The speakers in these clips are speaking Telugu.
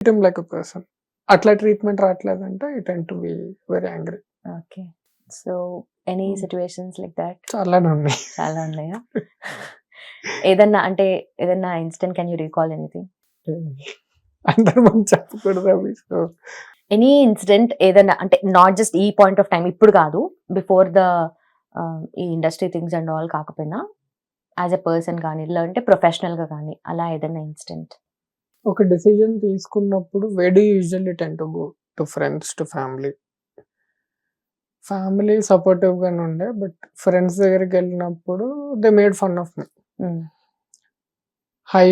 హిమ్ లైక్ పర్సన్ అట్లా treatment రావట్లేదంటే I tend to be very angry okay so any. Situations like that చాలానే ఉన్నాయి. చాలా ఉన్నాయా? ఏదన్నా అంటే ఏదన్నా instant can you recall anything అందరు మనం చెప్పకూడదు అవి సో ఎనీ ఇన్సిడెంట్ ఏదైనా అంటే నాట్ జస్ట్ ఈ పాయింట్ ఆఫ్ టైం ఇప్పుడు కాదు బిఫోర్ ద ఈ ఇండస్ట్రీ థింగ్స్ అండ్ ఆల్ కాకపోయినా యాజ్ ఎ పర్సన్ కానీ లేదంటే professional గా కానీ అలా ఏదైనా ఇన్సిడెంట్ ఒక డెసిజన్ తీసుకున్నప్పుడు వెడీ usually tend to go to friends to family family supportive గానే ఉండే బట్ ఫ్రెండ్స్ దగ్గరికి వెళ్ళినప్పుడు they made fun of me high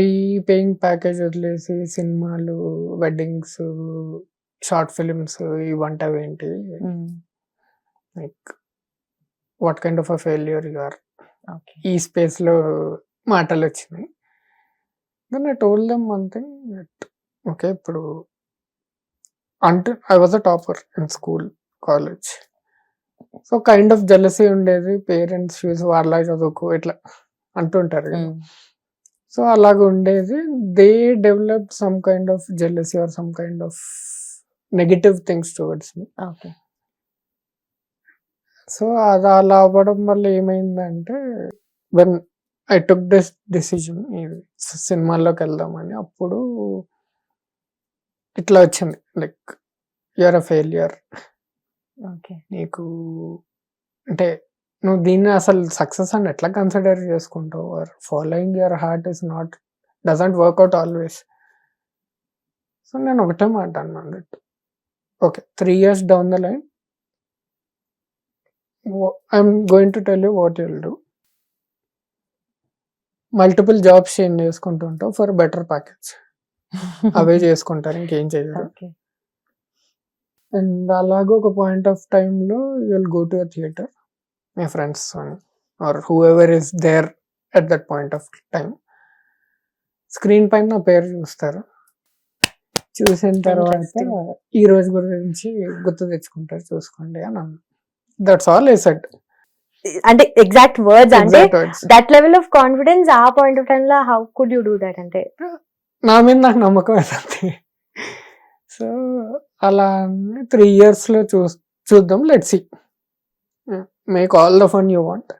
paying package వదిలేసి సినిమాలు weddings short films ఇవంటవేంటి like what kind of a failure you are ఈ స్పేస్లో మాటలు వచ్చినాయి then I told them one thing that okay ఇప్పుడు అంటే I was a topper in school college so kind of jealousy ఉండేది. పేరెంట్స్ చూసి వాళ్ళ చదువుకో ఇట్లా అంటుంటారు కదా. సో అలాగ ఉండేది. They develop some kind of jealousy or some kind of negative things towards me okay so అది అలా అవ్వడం వల్ల ఏమైందంటే when I took this decision సినిమాల్లోకి వెళ్దామని. అప్పుడు ఇట్లా వచ్చింది. Like you're a failure okay నీకు అంటే నువ్వు దీన్ని అసలు సక్సెస్ అని ఎట్లా కన్సిడర్ చేసుకుంటావు? Or following your heart is not doesn't work out always so నేను ఒకటే మాట అన్నట్టు okay three years down the line I'm going to tell you what you'll do multiple jobs change చేసుకుంటుంటావు for better package అవే చేసుకుంటారు ఇంకేం చేయరు ఓకే. అండ్ అలాగే ఒక point of time you'll go to a theater me friends or whoever is there at that point of time screen పైన నా పేరు చూస్తారు. చూసిన తర్వాత. ఈ రోజు గురించి గుర్తు తెచ్చుకుంటారు చూసుకోండి అని దట్స్ ఆల్ ఐ సెట్ అంటే ఎగ్జాక్ట్ వర్డ్స్ అంటే దట్ లెవెల్ ఆఫ్ కాన్ఫిడెన్స్ ఆ పాయింట్ ఆఫ్ టైం లో how could you do that అంటే? నా మీద నాకు నమ్మకం అవుతుంది సో అలా త్రీ ఇయర్స్లో చూ చూద్దాం let see make all the fun you want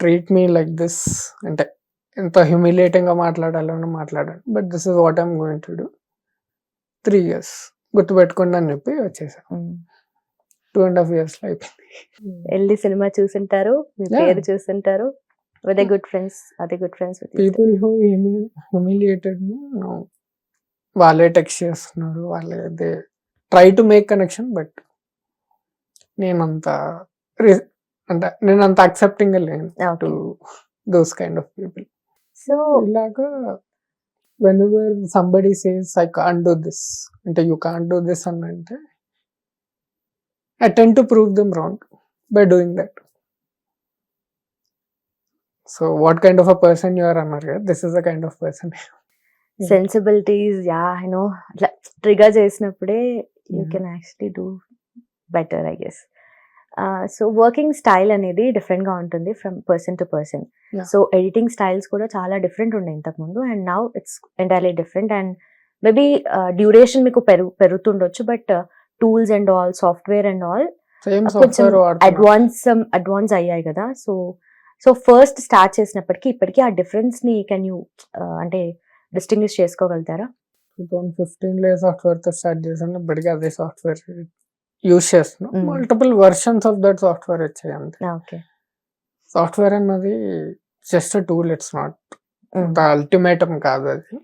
treat me like this అంటే ఎంత హ్యూమిలేటింగ్గా మాట్లాడాలని మాట్లాడండి. But this is what I'm going to do three years గుర్తుపెట్టుకోండి అని చెప్పి వచ్చేసాం టూ అండ్ హాఫ్ ఇయర్స్లో అయిపోయింది. వెళ్ళి సినిమా చూసింటారు మీ. పేరు చూసింటారు. విత్ గుడ్ ఫ్రెండ్స్ అదే good friends people who humiliated వాళ్ళే టెక్స్ట్ చేస్తున్నారు. వాళ్ళే they try to make connection but నేనంత అంటే నేను అంత అక్సెప్టింగ్ లేను to those kind of people so ఇలాగా whenever somebody says I can't do this అంటే యూ కాంట్ డూ దిస్ అని అంటే tend to prove them wrong by doing that so what kind of a person you are అన్నారు కదా this is the kind of person sensibilities yeah I know అట్లా ట్రిగర్ చేసినప్పుడే you. Can actually do better I guess so working style అనేది different గా ఉంటుంది from person to person. So editing styles కూడా చాలా డిఫరెంట్ ఉండే ఇంతకుముందు and now it's entirely different and maybe duration మీకు పెరుగు పెరుగుతుండొచ్చు but tools and all software and all కొంచెం అడ్వాన్స్ అడ్వాన్స్ అయ్యాయి కదా. సో సో ఫస్ట్ స్టార్ట్ చేసినప్పటికీ ఇప్పటికీ ఆ డిఫరెన్స్ని కెన్ యూ అంటే డిస్టింగ్విష్ చేసుకోగలుగుతారా? టూ థౌసండ్ స్టార్ట్ చేశాను ఇప్పటికీ అదే సాఫ్ట్వేర్ యూస్ చేస్తున్నాం. Multiple versions of that software వచ్చాయి అంతే. ఓకే. సాఫ్ట్వేర్ అన్నది just tool it's not ultimatum కాదు అది.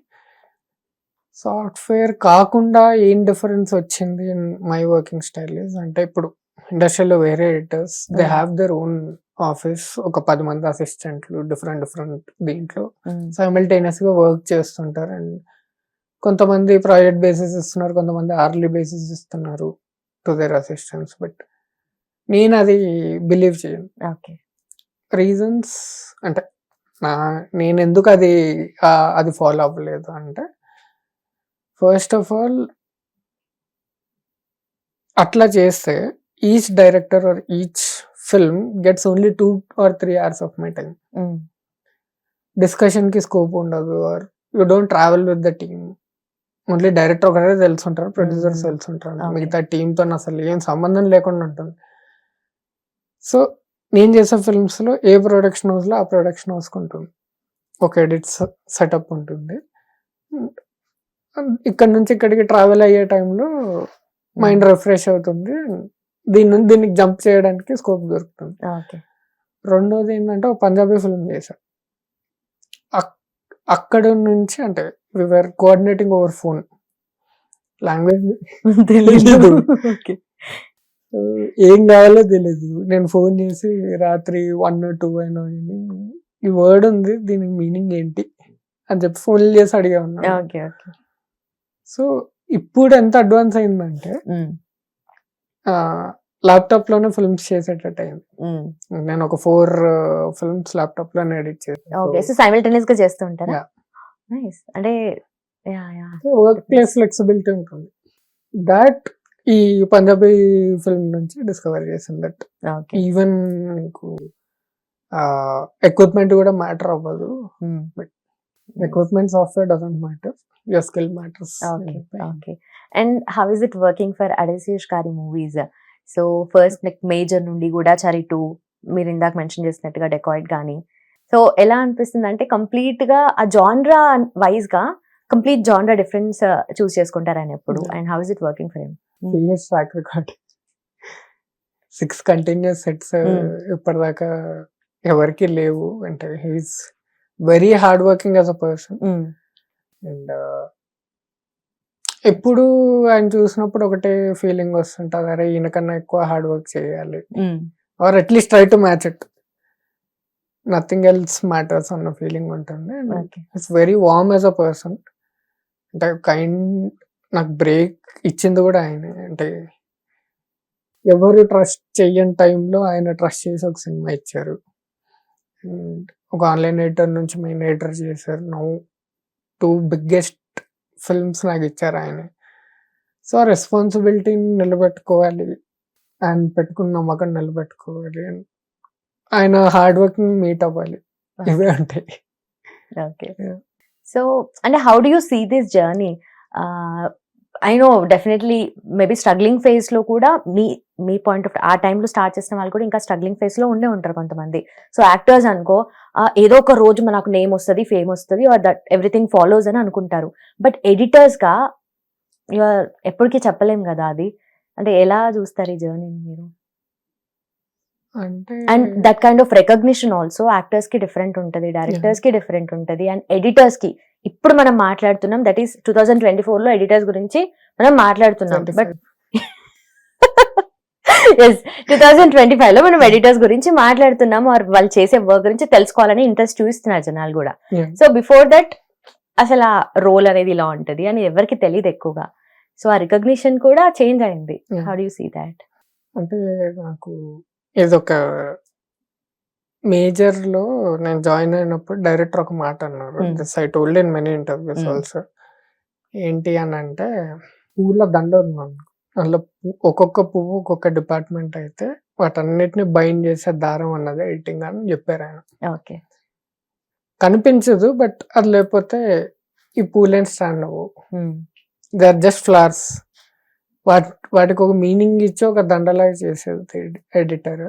సాఫ్ట్వేర్ కాకుండా ఏం డిఫరెన్స్ వచ్చింది in my working style is అంటే ఇప్పుడు ఇండస్ట్రీలో వేరే editors they. Have their own office ఒక పది మంది అసిస్టెంట్లు డిఫరెంట్ డిఫరెంట్ దీంట్లో. సైమల్టేనియస్గా వర్క్ చేస్తుంటారు. అండ్ కొంతమంది ప్రాజెక్ట్ బేసిస్ ఇస్తున్నారు కొంతమంది అర్లీ బేసిస్ ఇస్తున్నారు టు దేర్ అసిస్టెంట్స్ బట్ నేను అది బిలీవ్ చేయను. ఓకే రీజన్స్ అంటే నా నేను ఎందుకు అది అది ఫాలో అవ్వలేదు అంటే ఫస్ట్ ఆఫ్ ఆల్ అట్లా చేస్తే each director or each film gets only two or three hours of my time డిస్కషన్కి scope ఉండదు or you don't travel with the team only director ఒకరే తెలిసి ఉంటారు ప్రొడ్యూసర్స్ మ్మ్. తెలిసి ఉంటారు Okay. మిగతా టీంతో అసలు ఏం సంబంధం లేకుండా ఉంటుంది. సో నేను చేసే ఫిల్మ్స్లో ఏ ప్రొడక్షన్ హౌస్లో ఆ ప్రొడక్షన్ హౌస్ ఉంటుంది. ఒక ఎడిట్ సెటప్ ఉంటుంది. ఇక్కడ నుంచి ఇక్కడికి ట్రావెల్ అయ్యే టైంలో మైండ్ రిఫ్రెష్ అవుతుంది. దీని నుంచి దీనికి జంప్ చేయడానికి స్కోప్ దొరుకుతుంది. ఓకే. రెండోది ఏంటంటే ఒక పంజాబీ ఫిల్మ్ చేశా అక్- అక్కడ నుంచి అంటే we're coordinating over phone language. Okay. ఏం కావాలో తెలీదు. నేను ఫోన్ చేసి రాత్రి వన్ టూ అయినా ఈ వర్డ్ ఉంది దీనికి మీనింగ్ ఏంటి? అని చెప్పి ఫోన్ చేసి అడిగా ఉన్నా ఓకే ఓకే. సో ఇప్పుడు ఎంత అడ్వాన్స్ అయిందంటే ల్యాప్టాప్లోనే ఫిల్మ్స్ చేసేటట్టు అయింది. నేను ఒక ఫోర్ ఫిల్మ్స్ ల్యాప్టాప్లోనే ఎడిట్ ఓకే సో చేసాను సైమిల్టేనియస్గా చేస్తూ ఉంటారా? Yeah. నైస్. అంటే వర్క్ ప్లేస్ ఫ్లెక్సిబిలిటీ ఉంటుంది. దాట్ ఈ పంజాబీ ఫిల్మ్ నుంచి డిస్కవర్ చేసింది దట్ ఈవెన్ నీకు ఎక్విప్మెంట్ కూడా మ్యాటర్ అవ్వదు. ఉమ్. Equipment software doesn't matter your skill matters okay and how is it working for అడేసియస్ గారి movies so first like major నుండి గూడాచారి టూ మీరు ఇందాక మెన్షన్ చేసినట్టుగా డెకాయిడ్ కానీ సో ఎలా అనిపిస్తుంది అంటే కంప్లీట్గా ఆ జాన్రా వైజ్గా కంప్లీట్ జాన్రా డిఫరెన్స్ చూస్ చేసుకుంటారు ఆయన ఎప్పుడు. Yeah. And how is it working for him serious track record six continuous sets Hmm. ఇప్పటిదాకా ఎవరికి లేవు. అంటే he's very hard working as a person and ఎప్పుడు ఆయన చూసినప్పుడు ఒకటే ఫీలింగ్ వస్తుంటది. అరే ఈయనకన్నా ఎక్కువ హార్డ్ వర్క్ చేయాలి. Or at least try to match it nothing else matters అన్న ఫీలింగ్ ఉంటుంది. It's very warm as a person అంటే కైండ్ నాకు బ్రేక్ ఇచ్చింది కూడా ఆయనే. అంటే ఎవరు ట్రస్ట్ చెయ్యని టైంలో ఆయన ట్రస్ట్ చేసి ఒక సినిమా ఇచ్చారు. ఒక ఆన్లైన్ ఎడిటర్ నుంచి మెయిన్ ఎడిటర్ చేశారు. నౌ టూ బిగ్గెస్ట్ ఫిల్మ్స్ నాకు ఇచ్చారు ఆయన. సో ఆ రెస్పాన్సిబిలిటీని నిలబెట్టుకోవాలి ఆయన పెట్టుకున్న నమ్మకం నిలబెట్టుకోవాలి ఆయన హార్డ్ వర్కింగ్ మీట్ అవ్వాలి. ఇవే ఉంటాయి. ఓకే. సో అంటే how do you see this journey I know definitely maybe struggling ఫేజ్లో కూడా మీ మీ పాయింట్ ఆఫ్ ఆ టైంలో స్టార్ట్ చేసిన వాళ్ళు కూడా ఇంకా స్ట్రగ్లింగ్ ఫేజ్లో ఉండే ఉంటారు కొంతమంది. సో యాక్టర్స్ అనుకో ఏదో ఒక రోజు మనకు నేమ్ వస్తుంది ఫేమ్ వస్తుంది ఆర్ దట్ ఎవ్రీథింగ్ ఫాలోస్ అని అనుకుంటారు. బట్ ఎడిటర్స్గా ఎప్పటికీ చెప్పలేం కదా అది. అంటే ఎలా చూస్తారు ఈ జర్నీ మీరు? And that kind of recognition also యాక్టర్స్కి different ఉంటుంది డైరెక్టర్స్కి డిఫరెంట్ ఉంటుంది అండ్ ఎడిటర్స్కి. ఇప్పుడు మనం మాట్లాడుతున్నాం that is two thousand twenty ఫోర్లో ఎడిటర్స్ గురించి మనం మాట్లాడుతున్నాం but as two thousand twenty ఫైవ్లో మనం ఎడిటర్స్ గురించి మాట్లాడుతున్నాం వాళ్ళు చేసే వర్క్ గురించి తెలుసుకోవాలని ఇంట్రెస్ట్ చూపిస్తున్నారు జనాలు కూడా. సో బిఫోర్ దట్ అసలు ఆ రోల్ అనేది ఇలా ఉంటది అని ఎవరికి తెలియదు ఎక్కువగా. సో ఆ రికగ్నిషన్ కూడా చేంజ్ అయింది. హౌ డూ సీ దాట్ అంటే నాకు ఇదొక మేజర్లో నేను జాయిన్ అయినప్పుడు డైరెక్టర్ ఒక మాట అన్నారు. This I told in many interviews. Also ఏంటి అని అంటే పూల దండ ఉన్నాను అందులో పు- ఒక్కొక్క పువ్వు ఒక్కొక్క డిపార్ట్మెంట్ అయితే వాటన్నిటిని బైండ్ చేసే దారం అన్నది ఎడిటింగ్ అని చెప్పారు ఆయన. ఓకే. కనిపించదు బట్ అది లేకపోతే ఈ పూలేం స్టాండ్ అవ్వవు. Hmm. They are just flowers వాటి వాటికి ఒక మీనింగ్ ఇచ్చి ఒక దండలాగా చేసేది editor.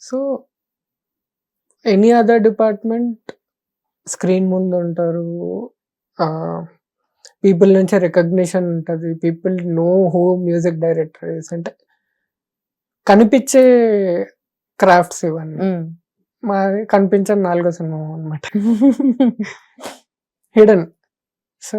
So any other department screen ముందు ఉంటారు. పీపుల్ నుంచి రికగ్నిషన్ ఉంటుంది. People know who music director అంటే కనిపించే క్రాఫ్ట్స్ ఇవన్నీ. మాది కనిపించని నాలుగో సినిమా అనమాట హిడెన్. సో